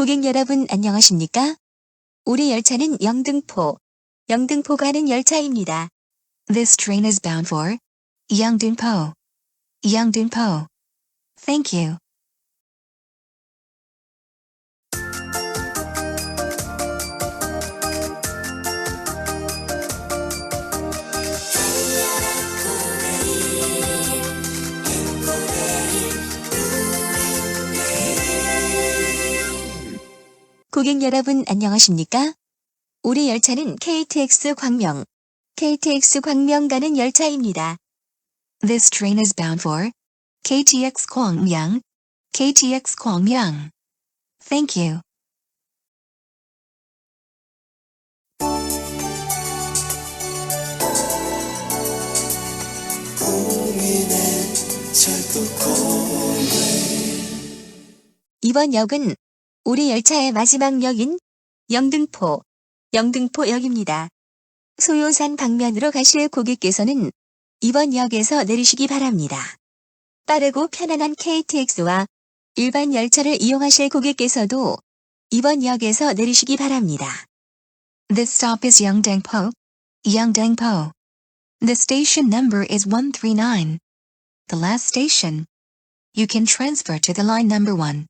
고객 여러분 안녕하십니까? 우리 열차는 영등포, 영등포 가는 열차입니다. This train is bound for Yeongdeunpo. Yeongdeunpo. Thank you. 고객 여러분 안녕하십니까? 우리 열차는 KTX 광명, KTX 광명 가는 열차입니다. This train is bound for KTX Gwangyang. KTX Gwangyang. Thank you. 이번 역은 우리 열차의 마지막 역인 영등포, 영등포역입니다. 소요산 방면으로 가실 고객께서는 이번 역에서 내리시기 바랍니다. 빠르고 편안한 KTX와 일반 열차를 이용하실 고객께서도 이번 역에서 내리시기 바랍니다. This stop is Yeongdeungpo. Yeongdeungpo. The station number is 139. The last station. You can transfer to the line number 1.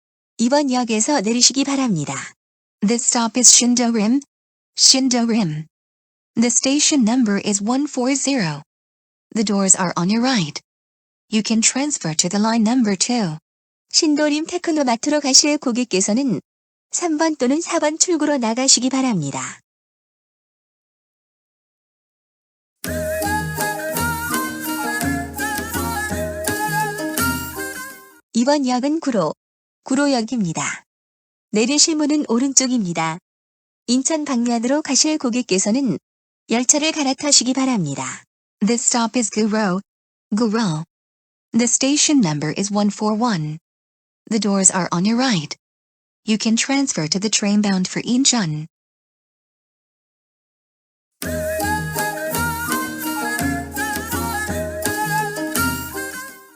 이번 역에서 내리시기 바랍니다. This stop is Shindorim. Shindorim. The station number is 140. The doors are on your right. You can transfer to the line number 2. 신도림 테크노마트로 가실 고객께서는 3번 또는 4번 출구로 나가시기 바랍니다. 이번 역은 구로, 구로역입니다. 내리실 문은 오른쪽입니다. 인천 방면으로 가실 고객께서는 열차를 갈아타시기 바랍니다. This stop is Guro. Guro. The station number is 141. The doors are on your right. You can transfer to the train bound for Incheon.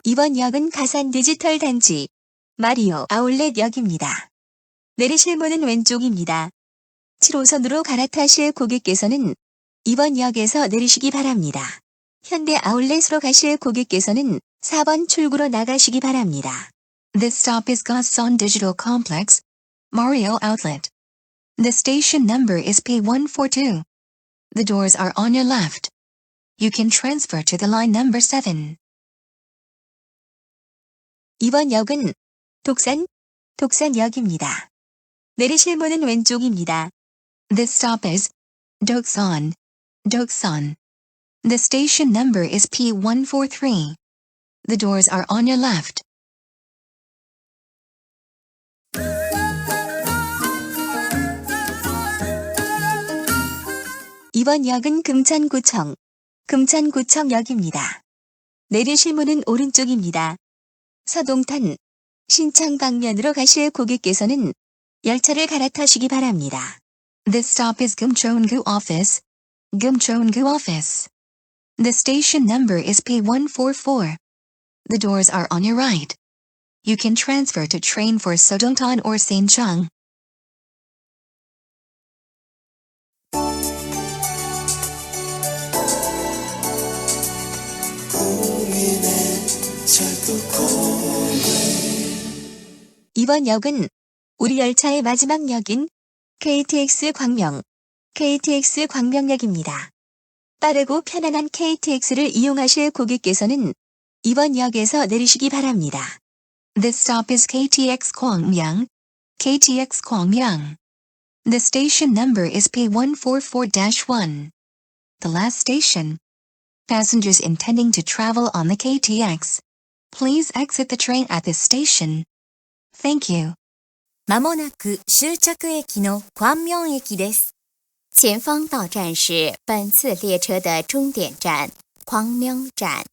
이번 역은 가산 디지털 단지 마리오 아울렛 역입니다. 내리실 문은 왼쪽입니다. 7호선으로 갈아타실 고객께서는 이번 역에서 내리시기 바랍니다. 현대 아울렛으로 가실 고객께서는 4번 출구로 나가시기 바랍니다. This stop is Gasan Digital Complex. Mario Outlet. The station number is P142. The doors are on your left. You can transfer to the line number 7. 이번 역은 독산, 독산역입니다. 내리실 문은 왼쪽입니다. This stop is Doksan. Doksan. The station number is P143. The doors are on your left. 이번 역은 금천구청, 금천구청역입니다. 내리실 문은 오른쪽입니다. 서동탄, 신창 방면으로 가실 고객께서는 열차를 갈아타시기 바랍니다. This stop is Gumcheongu Office. Gumcheongu Office. The station number is P144. The doors are on your right. You can transfer to train for Sodongtan or Sainchang. 이번 역은 우리 열차의 마지막 역인 KTX 광명, KTX 광명역입니다. 빠르고 편안한 KTX를 이용하실 고객께서는 이번 역에서 내리시기 바랍니다. This stop is KTX Gwangyang. KTX Gwangyang. The station number is P144-1. The last station. Passengers intending to travel on the KTX. Please exit the train at this station. Thank you. まもなく終着駅の关明駅です。前方到站是本次列车的终点站光明站。